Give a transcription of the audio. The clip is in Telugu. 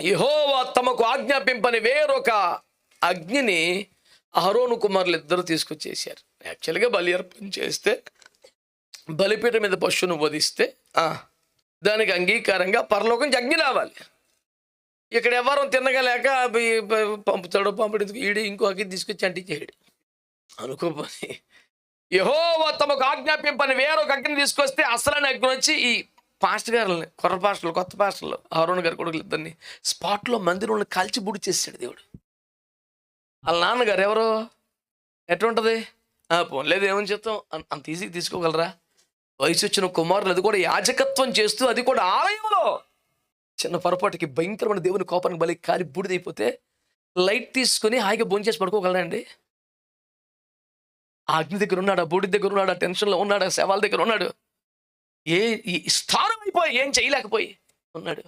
యెహోవా తమకు ఆజ్ఞాపింపని వేరొక అగ్నిని అహరోను కుమారులు ఇద్దరు తీసుకొచ్చేసారు యాక్చువల్గా బలి అర్పణ చేస్తే బలిపీఠ మీద పశువును వధిస్తే దానికి అంగీకారంగా పరలోకం అగ్ని రావాలి. ఇక్కడ ఎవరు తినగలేక పంపుతాడు పంపడి ఈడు ఇంకో అగ్ని తీసుకొచ్చి అంటించేయడు అనుకోపోయి యహోవా తమకు ఆజ్ఞాపింపని వేరొక అగ్ని తీసుకొస్తే అసలైన అగ్ని వచ్చి ఈ పాస్ట్ గారిని కొర్ర పాస్టర్లు కొత్త పాస్టర్లు అరుణ్ గారి కొడుకులు ఇద్దరిని స్పాట్లో మందిరంలో కాల్చి బుడి చేసాడు దేవుడు. వాళ్ళ నాన్నగారు ఎవరు? ఎట్లుంటుంది? పోన్లేదు ఏమని చెప్తాం? అంత ఈజీ తీసుకోగలరా? వయసు వచ్చిన కుమారులు అది కూడా యాజకత్వం చేస్తూ అది కూడా ఆలయంలో. చిన్న పొరపాటుకి భయంకరమైన దేవుని కోపానికి బలి కాలి బూడిదైపోతే లైట్ తీసుకొని హాయిగా భోంచేసి పడుకోగలరండి ఆ అగ్ని దగ్గర ఉన్నాడు? ఆ బూడి దగ్గర ఉన్నాడు? ఆ టెన్షన్లో ఉన్నాడు? ఆ శవాల దగ్గర ఉన్నాడు? ఏ ఈ స్థానం అయిపోయి ఏం చేయలేకపోయి ఉన్నాడు.